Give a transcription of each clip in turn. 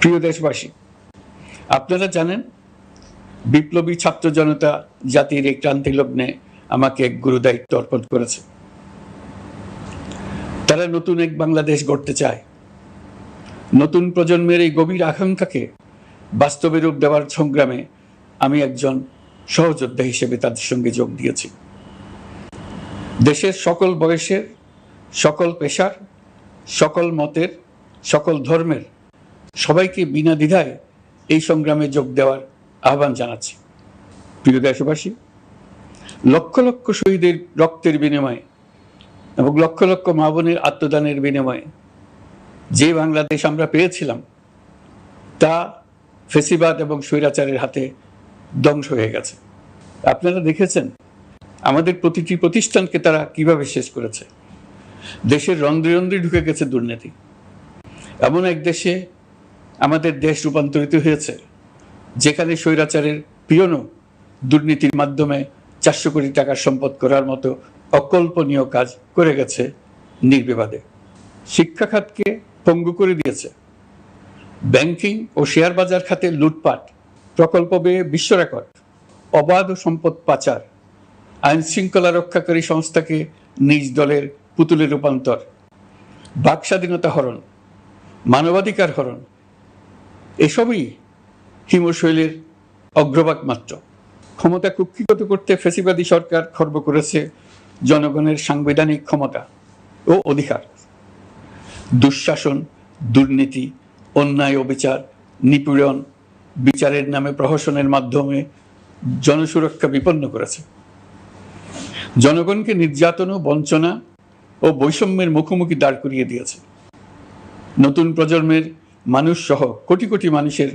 প্রিয় দেশবাসী, আপনারা জানেন, বিপ্লবী ছাত্র জনতা জাতির এই ক্রান্তি লগ্নে আমাকে এক গুরু দায়িত্ব অর্পণ করেছে। তারা নতুন এক বাংলাদেশ গড়তে চায়। নতুন প্রজন্মের এই গভীর আকাঙ্ক্ষাকে বাস্তবে রূপ দেওয়ার সংগ্রামে আমি একজন সহযোদ্ধা হিসেবে তাদের সঙ্গে যোগ দিয়েছি। দেশের সকল বয়সের, সকল পেশার, সকল মতের, সকল ধর্মের সবাইকে বিনা দ্বিধায় এই সংগ্রামে যোগ দেওয়ার আহ্বান জানাচ্ছি। প্রিয় দেশবাসী, লক্ষ লক্ষ শহীদের রক্তের বিনিময়ে এবং লক্ষ লক্ষ মা বোনের আত্মদানের বিনিময়ে যে বাংলাদেশ আমরা পেয়েছিলাম, তা ফেসিবাদ এবং স্বৈরাচারের হাতে ধ্বংস হয়ে গেছে। আপনারা দেখেছেন আমাদের প্রতিটি প্রতিষ্ঠানকে তারা কীভাবে শেষ করেছে। দেশের রন্ধ্রে রন্ধ্রে ঢুকে গেছে দুর্নীতি। এমন এক দেশে আমাদের দেশ রূপান্তরিত হয়েছে। যেখানে স্বৈরাচারের পিয়নও দুর্নীতির মাধ্যমে চারশো কোটি টাকার সম্পদ করার মতো অকল্পনীয় কাজ করে গেছে নির্বিবাদে। শিক্ষা খাতকে পঙ্গু করে দিয়েছে। ব্যাংকিং ও শেয়ার বাজার খাতে লুটপাট, প্রকল্প বেয়ে বিশ্ব রেকর্ড, অবাধ সম্পদ পাচার, আইন শৃঙ্খলা রক্ষাকারী সংস্থাকে নিজ দলের পুতুলে রূপান্তর, বাক স্বাধীনতা হরণ, মানবাধিকার হরণ এসবই হিমশৈলের অগ্রভাগ মাত্র। ক্ষমতা কুক্ষিগত করতে ফেসিবাদী সরকার খর্ব করেছে জনগণের সাংবিধানিক ক্ষমতা ও অধিকার। দুঃশাসন, দুর্নীতি, অন্যায় অবিচার, নিপীড়ন বিচারের নামে প্রহসনের মাধ্যমে জনসুরক্ষা বিপন্ন করেছে। জনগণকে নির্যাতন ও বঞ্চনা ও বৈষম্যের মুখোমুখি দাঁড় করিয়ে দিয়েছে। নতুন প্রজন্মের মানুষ সহ কোটি কোটি মানুষের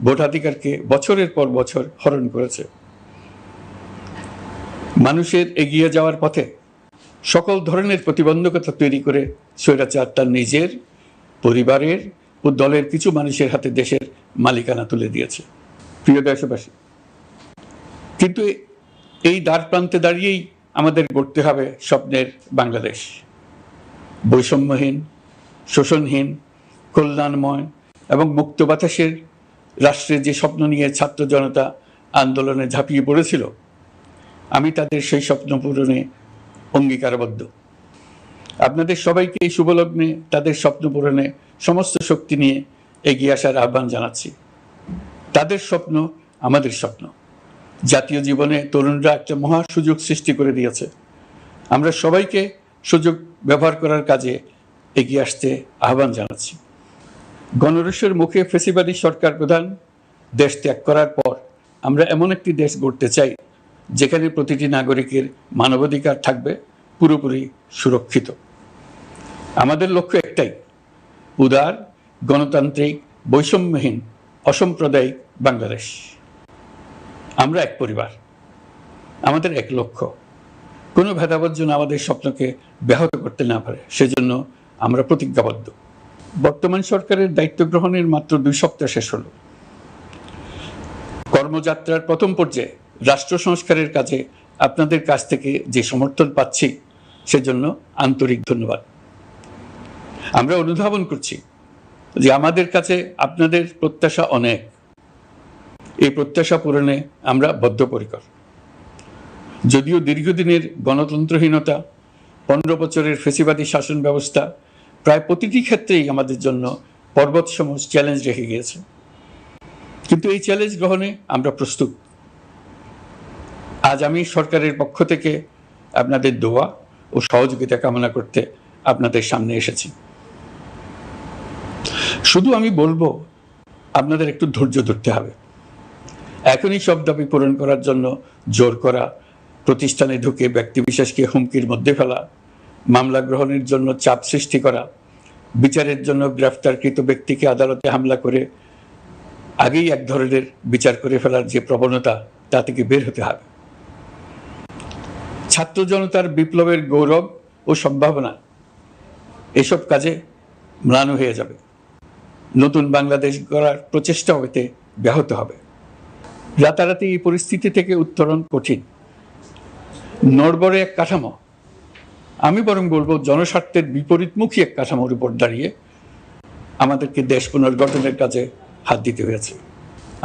ভোটাধিকারকে বছরের পর বছর হরণ করেছে। মানুষের এগিয়ে যাওয়ার পথে সকল ধরনের প্রতিবন্ধকতা তৈরি করে স্বৈরাচার তার নিজের, পরিবারের ও দলের কিছু মানুষের হাতে দেশের মালিকানা তুলে দিয়েছে। প্রিয় দেশবাসী, কিন্তু এই দ্বার প্রান্তে দাঁড়িয়েই আমাদের গড়তে হবে স্বপ্নের বাংলাদেশ। বৈষম্যহীন, শোষণহীন, কল্যাণময় এবং মুক্ত বাতাসের রাষ্ট্রের যে স্বপ্ন নিয়ে ছাত্র জনতা আন্দোলনে ঝাঁপিয়ে পড়েছিল, আমি তাদের সেই স্বপ্ন পূরণে অঙ্গীকারবদ্ধ। আপনাদের সবাইকে এই শুভলগ্নে তাদের স্বপ্ন পূরণে সমস্ত শক্তি নিয়ে এগিয়ে আসার আহ্বান জানাচ্ছি। তাদের স্বপ্ন আমাদের স্বপ্ন। জাতীয় জীবনে তরুণরা একটা মহা সুযোগ সৃষ্টি করে দিয়েছে। আমরা সবাইকে সুযোগ ব্যবহার করার কাজে এগিয়ে আসতে আহ্বান জানাচ্ছি। গণরসের মুখে ফেসিবাদী সরকার প্রধান দেশ ত্যাগ করার পর আমরা এমন একটি দেশ গড়তে চাই, যেখানে প্রতিটি নাগরিকের মানবাধিকার থাকবে পুরোপুরি সুরক্ষিত। আমাদের লক্ষ্য একটাই, উদার, গণতান্ত্রিক, বৈষম্যহীন, অসাম্প্রদায়িক বাংলাদেশ। আমরা এক পরিবার, আমাদের এক লক্ষ্য। কোনো ভেদাভেদ যেন আমাদের স্বপ্নকে ব্যাহত করতে না পারে, সেজন্য আমরা প্রতিজ্ঞাবদ্ধ। বর্তমান সরকারের দায়িত্ব গ্রহণের মাত্র দুই সপ্তাহ শেষ হল। কর্মযাত্রার প্রথম পর্যায়ে রাষ্ট্র সংস্কারের কাজে আপনাদের কাছ থেকে যে সমর্থন পাচ্ছি, সেজন্য আন্তরিক ধন্যবাদ। আমরা অনুধাবন করছি যে আমাদের কাছে আপনাদের প্রত্যাশা অনেক। এই প্রত্যাশা পূরণে আমরা বদ্ধপরিকর। যদিও দীর্ঘদিনের গণতন্ত্রহীনতা, পনেরো বছরের ফেসিবাদী শাসন ব্যবস্থা প্রায় প্রতিটি ক্ষেত্রেই আমাদের জন্য পর্বতসম চ্যালেঞ্জ রেখে গিয়েছে। কিন্তু এই চ্যালেঞ্জ গ্রহণে আমরা প্রস্তুত। আজ আমি সরকারের পক্ষ থেকে আপনাদের দোয়া ও সহযোগিতা কামনা করতে আপনাদের সামনে এসেছি। শুধু আমি বলব, আপনাদের একটু ধৈর্য ধরতে হবে। এখনই সব দাবি পূরণ করার জন্য জোর করা, প্রতিষ্ঠানে ঢুকে ব্যক্তিবিশেষকে হুমকির মধ্যে ফেলা, মামলা গ্রহণের জন্য চাপ সৃষ্টি করা বিচারের জন্য গ্রেফতারকৃত ব্যক্তিকে আদালতে হামলা করে আগেই এক ধরনের বিচার করে ফেলার যে প্রবণতা, তা থেকে বের হতে হবে। ছাত্র জনতার বিপ্লবের গৌরব ও সম্ভাবনা এসব কাজে ম্লান হয়ে যাবে। নতুন বাংলাদেশ গড়ার প্রচেষ্টা হইতে ব্যাহত হবে। রাতারাতি এই পরিস্থিতি থেকে উত্তরণ কঠিন। নড়বড়ে এক কাঠামো আমি বরং বলব, জনস্বার্থের বিপরীতমুখী এক কাঠামোর উপর দাঁড়িয়ে আমাদেরকে দেশ পুনর্গঠনের কাজে হাত দিতে হয়েছে।